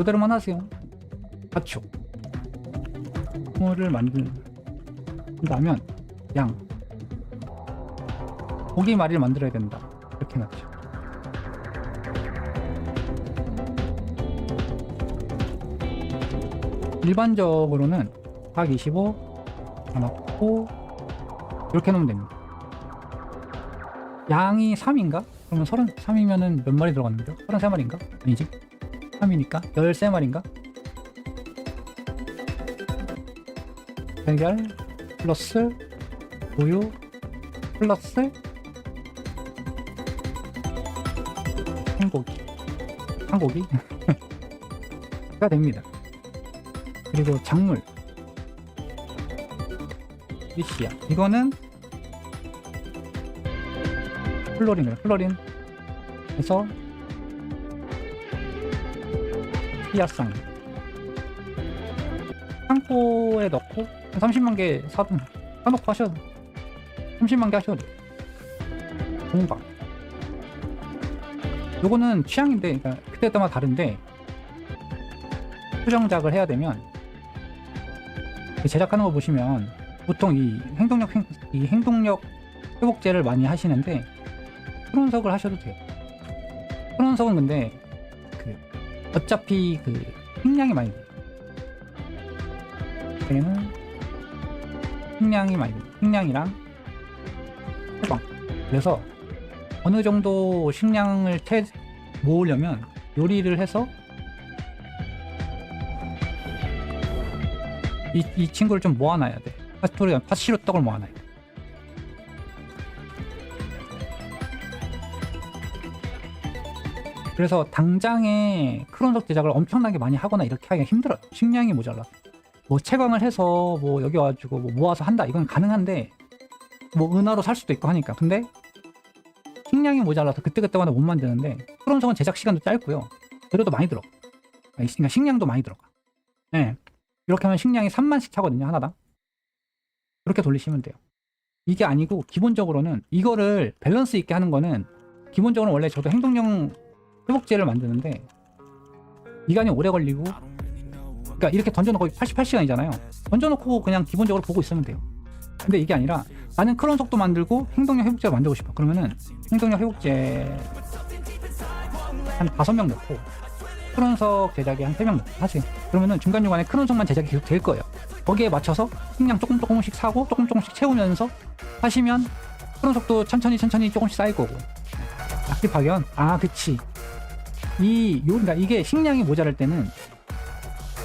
이대로만 하세요. 가축. 뭐를 만든다면 양. 고기 마리를 만들어야 된다. 이렇게 해놨죠. 일반적으로는 125 넣고 이렇게 놓으면 됩니다. 양이 3인가? 그러면 33이면은 몇 마리 들어갔는데요? 33마리인가? 아니지. 3이니까? 13마리인가? 달걀 플러스 우유 플러스 한고기. 한고기? 가 됩니다. 그리고 작물. 이씨야. 이거는 플로린이에요 플로린 해서 피아쌍 창고에 넣고 한 30만 개 사놓고 하셔도 30만 개 하셔도 공방 요거는 취향인데 그러니까 그때마다 다른데 수정작을 해야 되면 제작하는 거 보시면 보통 이 행동력 행, 이 행동력 회복제를 많이 하시는데 프론석을 하셔도 돼요. 프론석은 근데 그 어차피 그 획량이 많이 돼요. 얘는 획량이 많이 돼요. 획량이랑 해방. 그래서 어느 정도 식량을 태, 모으려면 요리를 해서 이, 이 친구를 좀 모아놔야 돼. 파스토리가 파시로 떡을 모아놔야 돼. 그래서 당장에 크론석 제작을 엄청나게 많이 하거나 이렇게 하기가 힘들어요. 식량이 모자라. 뭐 채광을 해서 뭐 여기 와가지고 뭐 모아서 한다 이건 가능한데 뭐 은하로 살 수도 있고 하니까 근데 식량이 모자라서 그때그때마다 못 만드는데 크론석은 제작 시간도 짧고요. 재료도 많이 들어. 그러니까 식량도 많이 들어가. 네. 이렇게 하면 식량이 3만씩 차거든요 하나당. 그렇게 돌리시면 돼요. 이게 아니고 기본적으로는 이거를 밸런스 있게 하는 거는 기본적으로 원래 저도 행동력 회복제를 만드는데 기간이 오래 걸리고 그러니까 이렇게 던져놓고 88시간이잖아요. 던져놓고 그냥 기본적으로 보고 있으면 돼요. 근데 이게 아니라 나는 크론 속도 만들고 행동력 회복제 만들고 싶어. 그러면은 행동력 회복제 한 다섯 명 넣고 크론석 제작에 한 세 명 넣고 하세요. 그러면은 중간중간에 크론석만 제작이 계속 될 거예요. 거기에 맞춰서 식량 조금 조금씩 사고 조금 조금씩 채우면서 하시면 크론석도 천천히 천천히 조금씩 쌓일 거고. 낙지 파견? 아, 그치. 이, 요, 그러니까 이게 식량이 모자랄 때는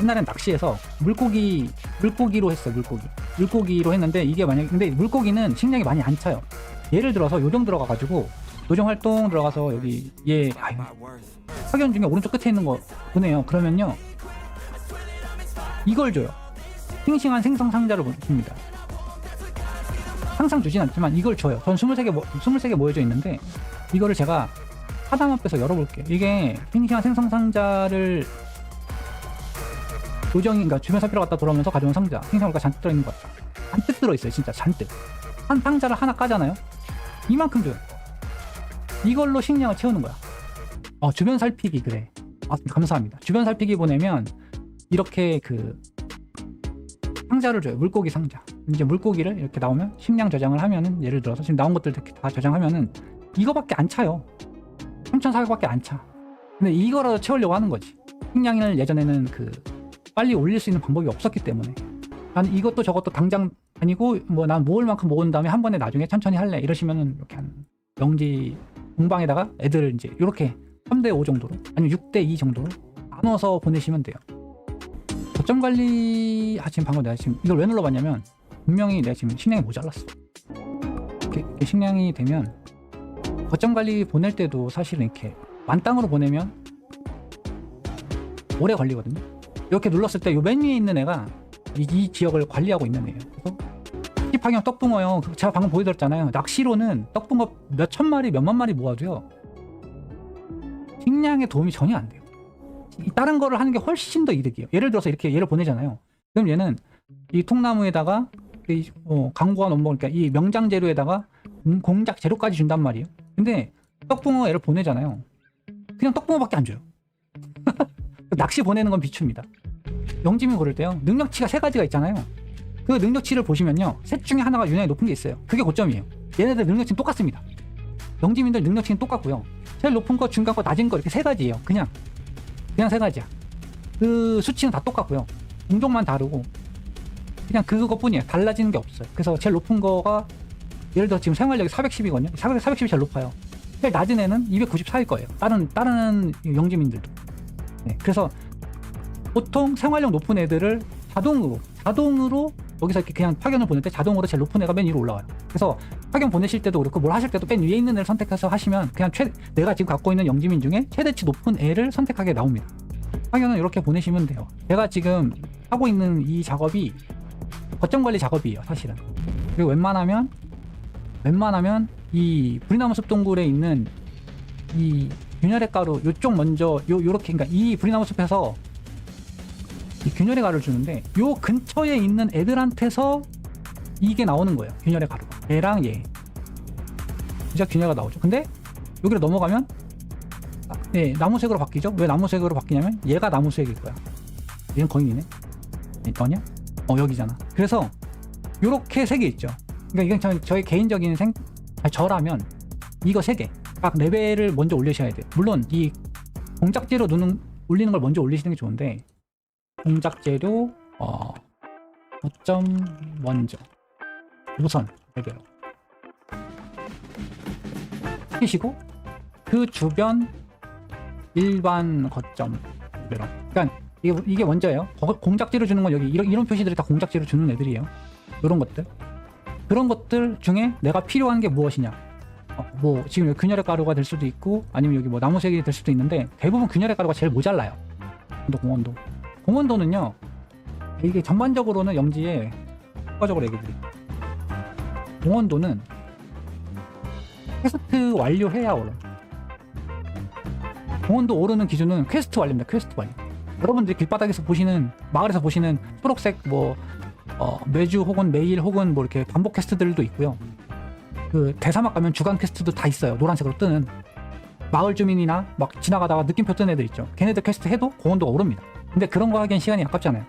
옛날엔 낚시해서 물고기, 물고기로 했어요, 물고기. 물고기로 했는데 이게 만약에, 근데 물고기는 식량이 많이 안 차요. 예를 들어서 요정 들어가가지고, 요정 활동 들어가서 여기, 얘, 아유, 파견 중에 오른쪽 끝에 있는 거 보내요. 그러면요. 이걸 줘요. 싱싱한 생성 상자를 줍니다. 항상 주진 않지만 이걸 줘요. 전 23개, 모, 23개 모여져 있는데, 이거를 제가 하나만 빼서 열어볼게요. 이게 싱싱한 생성 상자를 요정이, 그러니까 주변 살피러 갔다 돌아오면서 가져온 상자, 생성물가 잔뜩 들어있는 거 같아요. 잔뜩 들어있어요, 진짜 잔뜩. 한 상자를 하나 까잖아요? 이만큼 줘요. 이걸로 식량을 채우는 거야. 어, 주변 살피기, 그래. 아, 감사합니다. 주변 살피기 보내면 이렇게 그 상자를 줘요. 물고기 상자. 이제 물고기를 이렇게 나오면 식량 저장을 하면은 예를 들어서 지금 나온 것들 이렇게 다 저장하면은 이거밖에 안 차요. 3,400밖에 안 차. 근데 이거라도 채우려고 하는 거지. 식량을 예전에는 그 빨리 올릴 수 있는 방법이 없었기 때문에 난 이것도 저것도 당장 아니고 뭐 난 모을 만큼 모은 다음에 한 번에 나중에 천천히 할래 이러시면은 이렇게 한 영지 공방에다가 애들 이제 이렇게 3대 5 정도로 아니면 6대 2 정도로 나눠서 보내시면 돼요. 거점 관리 아 지금 방금 내가 지금 이걸 왜 눌러봤냐면 분명히 내가 지금 식량이 모자랐어. 이렇게 식량이 되면 거점 관리 보낼 때도 사실은 이렇게 만땅으로 보내면 오래 걸리거든요. 이렇게 눌렀을 때 요 맨 위에 있는 애가 이, 이 지역을 관리하고 있는 애예요. 힙하경 떡붕어요. 그 제가 방금 보여드렸잖아요. 낚시로는 떡붕어 몇 천 마리, 몇만 마리 모아도요. 식량에 도움이 전혀 안 돼요. 이 다른 거를 하는 게 훨씬 더 이득이에요. 예를 들어서 이렇게 얘를 보내잖아요. 그럼 얘는 이 통나무에다가 이, 어, 강구한 원목, 그러니까 이 명장 재료에다가 공- 공작 재료까지 준단 말이에요. 근데 떡붕어 애를 보내잖아요. 그냥 떡붕어밖에 안 줘요. 낚시 보내는 건 비추입니다. 영지민 고를 때요. 능력치가 세 가지가 있잖아요. 그 능력치를 보시면요. 셋 중에 하나가 유난히 높은 게 있어요. 그게 고점이에요. 얘네들 능력치는 똑같습니다. 영지민들 능력치는 똑같고요. 제일 높은 거, 중간 거, 낮은 거 이렇게 세 가지예요. 그냥 그냥 세 가지야. 그 수치는 다 똑같고요. 공종만 다르고 그냥 그것뿐이에요. 달라지는 게 없어요. 그래서 제일 높은 거가 예를 들어 지금 생활력이 410이거든요. 410이 제일 높아요. 제일 낮은 애는 294일 거예요. 다른 다른 영지민들도. 네, 그래서 보통 생활력 높은 애들을 자동으로 자동으로 여기서 이렇게 그냥 파견을 보낼 때 자동으로 제일 높은 애가 맨 위로 올라와요. 그래서 파견 보내실 때도 그렇고 뭘 하실 때도 맨 위에 있는 애를 선택해서 하시면 그냥 최, 내가 지금 갖고 있는 영지민 중에 최대치 높은 애를 선택하게 나옵니다. 파견은 이렇게 보내시면 돼요. 제가 지금 하고 있는 이 작업이 거점 관리 작업이에요, 사실은. 그리고 웬만하면 웬만하면 이 불이나무 숲동굴에 있는 이 균열의 가루 요쪽 먼저 요 요렇게 그러니까 이 불이나무 숲에서 이 균열의 가루를 주는데 요 근처에 있는 애들한테서 이게 나오는 거예요. 균열의 가루가. 얘랑 얘. 진짜 균열가 나오죠. 근데 여기를 넘어가면 아, 네, 나무색으로 바뀌죠. 왜 나무색으로 바뀌냐면 얘가 나무색일 거야. 얘는 거인이네. 얘 너냐? 어 여기잖아. 그래서 요렇게 세개 있죠. 그러니까 이건 저, 저의 개인적인 생 저라면 이거 세 개. 각 레벨을 먼저 올리셔야 돼요. 물론 이 공작제로 누는 올리는 걸 먼저 올리시는 게 좋은데 공작 재료 어 거점 먼저 우선 레벨업 시키시고 그 주변 일반 거점 레벨업 그러니까 이게, 이게 먼저예요 거- 공작지로 주는 건 여기 이런, 이런 표시들이 다 공작지로 주는 애들이에요 이런 것들 그런 것들 중에 내가 필요한 게 무엇이냐? 어, 뭐 지금 여기 균열의 가루가 될 수도 있고 아니면 여기 뭐 나무색이 될 수도 있는데 대부분 균열의 가루가 제일 모자라요. 또 공원도. 공원도는요 이게 전반적으로는 영지에 효과적으로 얘기 드릴게요. 공원도는 퀘스트 완료해야 오른. 공원도 오르는 기준은 퀘스트 완료입니다. 퀘스트 완료. 여러분들이 길바닥에서 보시는 마을에서 보시는 초록색 뭐 어, 매주 혹은 매일 혹은 뭐 이렇게 반복 퀘스트들도 있고요 그 대사막 가면 주간 퀘스트도 다 있어요 노란색으로 뜨는 마을 주민이나 막 지나가다가 느낌표 뜨는 애들 있죠 걔네들 퀘스트 해도 공원도가 오릅니다 근데 그런 거 하기엔 시간이 아깝잖아요.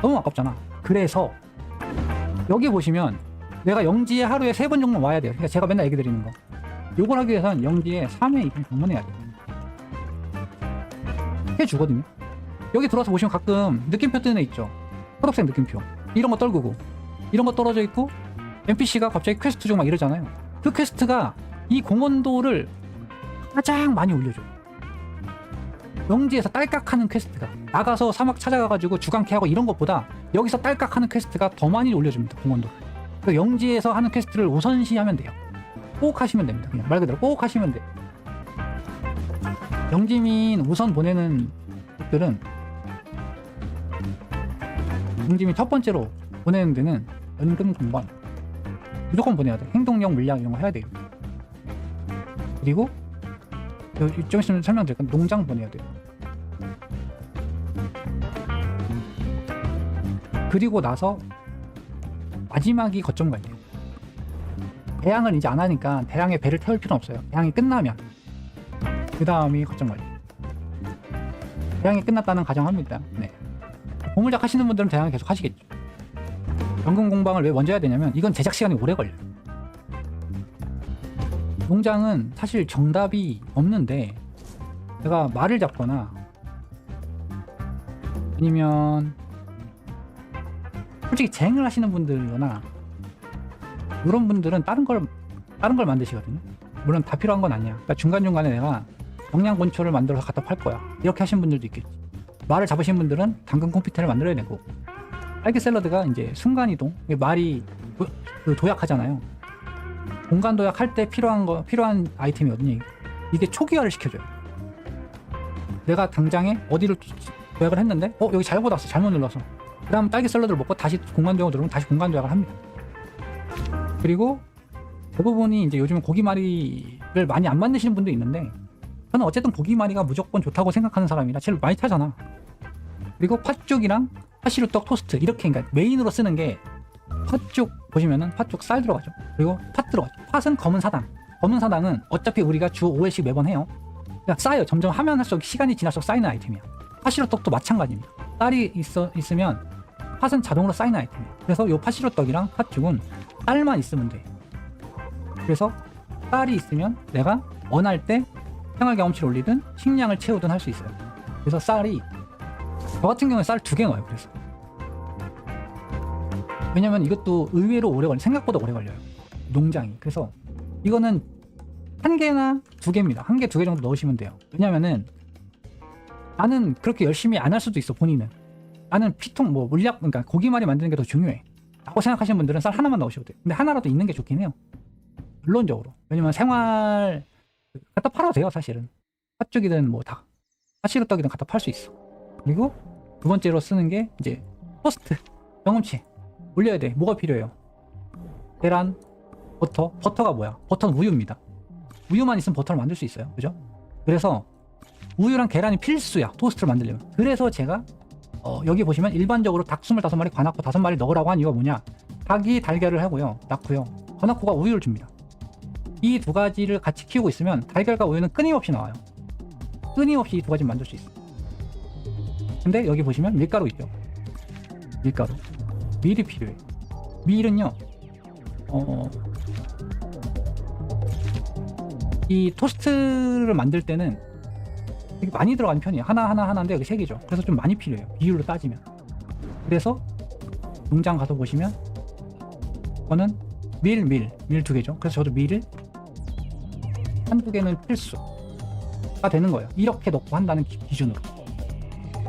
너무 아깝잖아. 그래서 여기 보시면 내가 영지에 하루에 세 번 정도 와야 돼요. 그러니까 제가 맨날 얘기 드리는 거. 요걸 하기 위해선 영지에 3회 이상 방문해야 돼요. 해주거든요. 여기 들어와서 보시면 가끔 느낌표 뜨는 애 있죠. 초록색 느낌표. 이런 거 떨구고 이런 거 떨어져 있고 NPC가 갑자기 퀘스트 중 막 이러잖아요. 그 퀘스트가 이 공원도를 가장 많이 올려줘요. 영지에서 딸깍하는 퀘스트가 나가서 사막 찾아가가지고 주간캐하고 이런 것보다 여기서 딸깍하는 퀘스트가 더 많이 올려줍니다 공원도 그 영지에서 하는 퀘스트를 우선시하면 돼요 꼭 하시면 됩니다 그냥 말 그대로 꼭 하시면 돼요 영지민 우선 보내는 것들은 영지민 첫 번째로 보내는 데는 연금 공방 무조건 보내야 돼 행동력 물량 이런 거 해야 돼요 그리고 요- 좀 있으면 설명드릴게요. 농장 보내야 돼요. 그리고 나서 마지막이 거점 관리예요. 대항을 이제 안 하니까 대항에 배를 태울 필요는 없어요. 대항이 끝나면 그 다음이 거점 관리. 대항이 끝났다는 가정합니다. 네. 보물작 하시는 분들은 대항을 계속 하시겠죠. 연금 공방을 왜 먼저 해야 되냐면 이건 제작 시간이 오래 걸려요. 농장은 사실 정답이 없는데 내가 말을 잡거나 아니면 솔직히 쟁을 하시는 분들이거나 이런 분들은 다른 걸 다른 걸 만드시거든요. 물론 다 필요한 건 아니야. 그러니까 중간 중간에 내가 영양 본초를 만들어서 갖다 팔 거야. 이렇게 하신 분들도 있겠지. 말을 잡으신 분들은 당근 컴퓨터를 만들어야 되고 딸기 샐러드가 이제 순간 이동 말이 도, 그 도약하잖아요. 공간 도약할 때 필요한 거 필요한 아이템이거든요. 이게 초기화를 시켜줘요. 내가 당장에 어디를 도약을 했는데 어 여기 잘못 왔어 잘못 눌러서 그 다음 딸기 샐러드를 먹고 다시 공간 도약을 누르면 다시 공간 도약을 합니다. 그리고 대부분이 이제 요즘은 고기마리를 많이 안 만드시는 분도 있는데 저는 어쨌든 고기마리가 무조건 좋다고 생각하는 사람이라 제일 많이 타잖아. 그리고 팥죽이랑 팥시루떡 토스트 이렇게 그러니까 메인으로 쓰는 게 팥죽 보시면은 팥죽 쌀 들어가죠. 그리고 팥 들어가죠. 팥은 검은 사당. 검은 사당은 어차피 우리가 주 5회씩 매번 해요. 그냥 쌓여요. 점점 하면 할수록 시간이 지날수록 쌓이는 아이템이야. 파시로떡도 마찬가지입니다. 쌀이 있어 있으면 팥은 자동으로 쌓이는 아이템이에요. 그래서 요 파시로떡이랑 팥죽은 쌀만 있으면 돼. 그래서 쌀이 있으면 내가 원할 때 생활 경험치를 올리든 식량을 채우든 할 수 있어요. 그래서 쌀이 저 같은 경우에 쌀 두 개 넣어요. 그래서 왜냐면 이것도 의외로 오래 걸려 생각보다 오래 걸려요. 농장이. 그래서 이거는 한 개나 두 개입니다. 한 개, 두 개 정도 넣으시면 돼요. 왜냐면은 나는 그렇게 열심히 안 할 수도 있어, 본인은. 나는 피통, 뭐, 물약, 그러니까 고기말이 만드는 게 더 중요해. 라고 생각하시는 분들은 쌀 하나만 넣으셔도 돼요. 근데 하나라도 있는 게 좋긴 해요. 물론적으로. 왜냐면 생활, 갖다 팔아도 돼요, 사실은. 팥죽이든 뭐 다. 팥시루떡이든 갖다 팔 수 있어. 그리고 두 번째로 쓰는 게 이제 토스트, 경험치. 올려야 돼. 뭐가 필요해요? 계란, 버터. 버터가 뭐야? 버터는 우유입니다. 우유만 있으면 버터를 만들 수 있어요. 그죠? 그래서 우유랑 계란이 필수야. 토스트를 만들려면. 그래서 제가 어, 여기 보시면 일반적으로 닭 25마리, 관악구 5마리 넣으라고 한 이유가 뭐냐? 닭이 달걀을 하고요. 낳고요. 관악구가 우유를 줍니다. 이 두 가지를 같이 키우고 있으면 달걀과 우유는 끊임없이 나와요. 끊임없이 이 두 가지 만들 수 있어. 근데 여기 보시면 밀가루 있죠. 밀가루. 밀이 필요해. 밀은요. 어, 이 토스트를 만들 때는 되게 많이 들어가는 편이에요. 하나 하나 하나인데 여기 세 개죠. 그래서 좀 많이 필요해요. 비율로 따지면. 그래서 농장 가서 보시면 저는 밀, 밀, 밀 두 개죠. 그래서 저도 밀을 한두 개는 필수가 되는 거예요. 이렇게 넣고 한다는 기, 기준으로.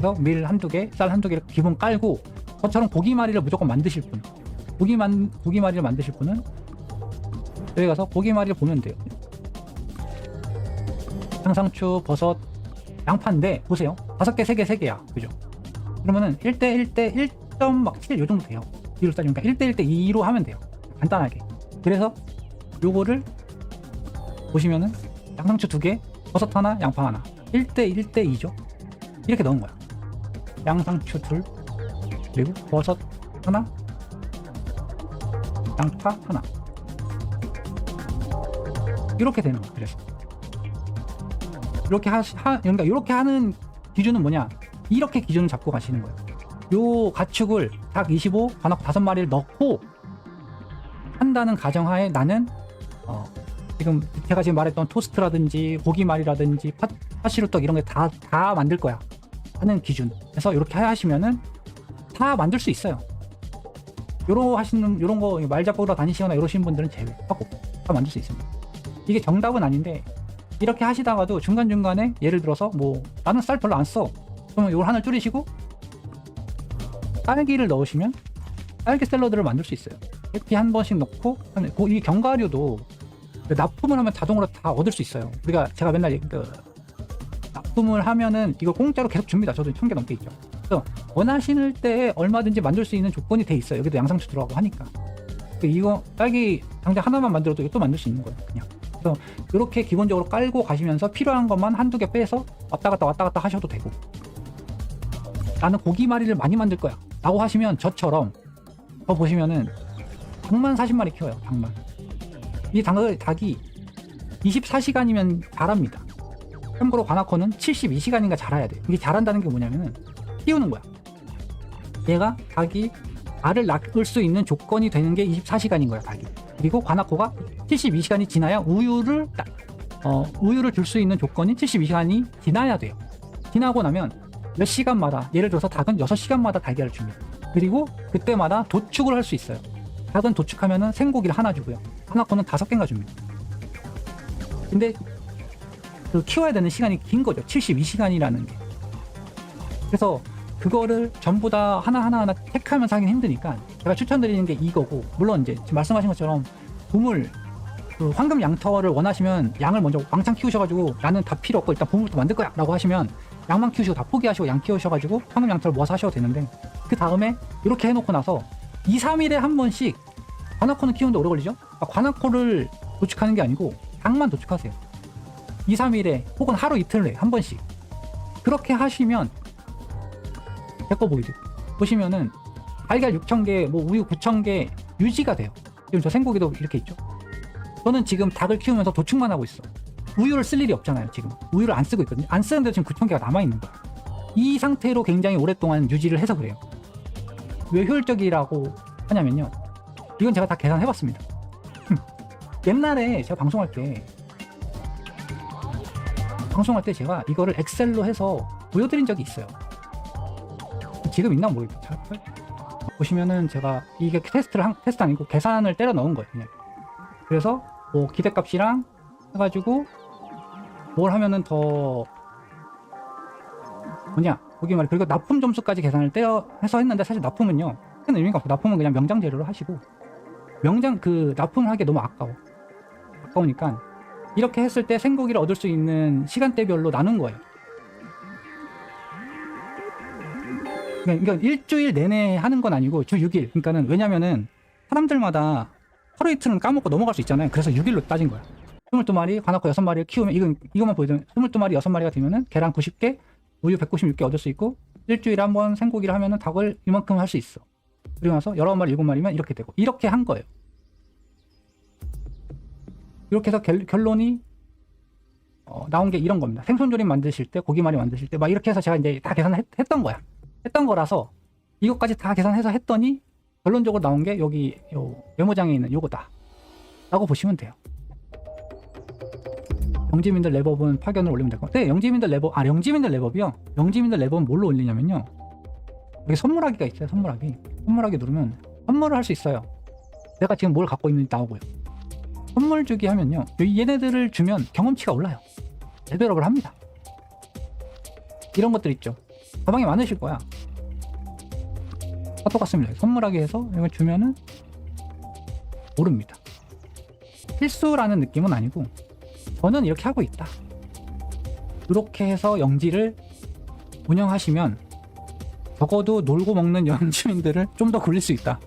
그래서 밀 한두 개, 쌀 한두 개를 기본 깔고 저처럼 고기마리를 무조건 만드실 분. 고기만 고기마리를 만드실 분은 여기 가서 고기마리를 보면 돼요. 상상추, 버섯, 양파인데 보세요. 다섯 개, 세 개, 세 개야. 그죠? 그러면은 1대 1대 1.7 요 정도 돼요. 비율 따지니까 1대 1대 2로 하면 돼요. 간단하게. 그래서 요거를 보시면은 양상추 두 개, 버섯 하나, 양파 하나. 1대 1대 2죠. 이렇게 넣은 거야. 양상추 둘, 그리고 버섯 하나, 양파 하나. 이렇게 되는 거야. 그래서. 이렇게 하, 하 그러니까 이렇게 하는 기준은 뭐냐? 이렇게 기준을 잡고 가시는 거예요. 요 가축을 닭 25, 관악 5마리를 넣고 한다는 가정하에 나는 어, 지금 제가 지금 말했던 토스트라든지 고기말이라든지 팥, 팥시루떡 이런 게 다 다 만들 거야 하는 기준. 그래서 이렇게 하시면은 다 만들 수 있어요. 요러 하시는 요런 거 말 잡고 다니시거나 이러시는 분들은 제외하고 다 만들 수 있습니다. 이게 정답은 아닌데 이렇게 하시다가도 중간중간에 예를 들어서 뭐 나는 쌀 별로 안 써. 그러면 이걸 하나 줄이시고 딸기를 넣으시면 딸기 샐러드를 만들 수 있어요. 이렇게 한 번씩 넣고 그- 이 견과류도 그 납품을 하면 자동으로 다 얻을 수 있어요. 우리가 제가 맨날 그 납품을 하면은 이걸 공짜로 계속 줍니다. 저도 천 개 넘게 있죠. 그래서 원하시는 때에 얼마든지 만들 수 있는 조건이 돼 있어요. 여기도 양상추 들어가고 하니까. 그 이거 딸기 당장 하나만 만들어도 이거 또 만들 수 있는 거예요. 그냥. 그래서 이렇게 기본적으로 깔고 가시면서 필요한 것만 한두 개 빼서 왔다 갔다 왔다 갔다 하셔도 되고 나는 고기마리를 많이 만들 거야 라고 하시면 저처럼 더 보시면은 닭만 40마리 키워요 닭만 이 닭, 닭이 24시간이면 자랍니다 참고로 관악어는 72시간인가 자라야 돼 이게 자란다는 게 뭐냐면은 키우는 거야 얘가 닭이 알을 낳을 수 있는 조건이 되는 게 24시간인 거야 닭이 그리고 관악고가 72시간이 지나야 우유를 따- 어, 우유를 줄 수 있는 조건이 72시간이 지나야 돼요. 지나고 나면 몇 시간마다 예를 들어서 닭은 6시간마다 달걀을 줍니다. 그리고 그때마다 도축을 할 수 있어요. 닭은 도축하면은 생고기를 하나 주고요. 관악고는 다섯 개인가 줍니다. 근데 그 키워야 되는 시간이 긴 거죠. 72시간이라는 게. 그래서 그거를 전부 다 하나 하나 택하면서 하긴 힘드니까 제가 추천드리는 게 이거고 물론 이제 지금 말씀하신 것처럼 보물 그 황금 양터를 원하시면 양을 먼저 왕창 키우셔가지고 나는 다 필요 없고 일단 보물부터 만들 거야 라고 하시면 양만 키우시고 다 포기하시고 양 키우셔가지고 황금 양터를 모아서 하셔도 되는데 그 다음에 이렇게 해놓고 나서 2, 3일에 한 번씩 관악코는 키우는데 오래 걸리죠? 아, 관악코를 도축하는 게 아니고 양만 도축하세요 2, 3일에 혹은 하루 이틀에 한 번씩 그렇게 하시면 제거 보이죠? 보시면은 달걀 6,000개, 뭐 우유 9,000개 유지가 돼요. 지금 저 생고기도 이렇게 있죠. 저는 지금 닭을 키우면서 도축만 하고 있어. 우유를 쓸 일이 없잖아요, 지금. 우유를 안 쓰고 있거든요. 안 쓰는데 지금 9,000개가 남아있는 거야. 이 상태로 굉장히 오랫동안 유지를 해서 그래요. 왜 효율적이라고 하냐면요. 이건 제가 다 계산해봤습니다. 옛날에 제가 방송할 때 방송할 때 제가 이거를 엑셀로 해서 보여드린 적이 있어요. 지금 있나 모르겠어요. 잘 보시면은 제가 이게 테스트를 한, 테스트 아니고 계산을 때려 넣은 거예요. 그냥. 그래서 뭐 기대값이랑 해가지고 뭘 하면은 더 뭐냐 거기 말이 그리고 납품 점수까지 계산을 떼어 해서 했는데 사실 납품은요 큰 의미가 없고 납품은 그냥 명장 재료로 하시고 명장 그 납품을 하기 너무 아까워 아까우니까 이렇게 했을 때 생고기를 얻을 수 있는 시간대별로 나눈 거예요 그러니까, 일주일 내내 하는 건 아니고 주 6일 그러니까는 왜냐면은 사람들마다 하루 이틀은 까먹고 넘어갈 수 있잖아요 그래서 6일로 따진 거야 22마리 관악고 6마리를 키우면 이건 이것만 보여드리면 22마리 6마리가 되면은 계란 90개 우유 196개 얻을 수 있고 일주일에 한 번 생고기를 하면은 닭을 이만큼 할 수 있어. 그리고 나서 19마리 7마리면 이렇게 되고 이렇게 한 거예요. 이렇게 해서 결, 결론이 어, 나온 게 이런 겁니다. 생선조림 만드실 때 고기말이 만드실 때 막 이렇게 해서 제가 이제 다 계산을 했, 했던 거야. 했던 거라서 이것까지 다 계산해서 했더니 결론적으로 나온 게 여기 요 메모장에 있는 요거다. 라고 보시면 돼요. 영지민들 랩업은 파견을 올리면 될 것 같아요. 네, 영지민들 랩업, 아, 영지민들 랩업이요? 영지민들 랩업은 뭘로 올리냐면요. 여기 선물하기가 있어요, 선물하기. 선물하기 누르면 선물을 할 수 있어요. 내가 지금 뭘 갖고 있는지 나오고요. 선물 주기 하면요. 이 얘네들을 주면 경험치가 올라요. 레벨업을 합니다. 이런 것들 있죠. 가방에 많으실 거야. 다 똑같습니다. 선물하기 해서 이걸 주면은 오릅니다. 필수라는 느낌은 아니고 저는 이렇게 하고 있다. 이렇게 해서 영지를 운영하시면 적어도 놀고 먹는 영주민들을 좀 더 굴릴 수 있다.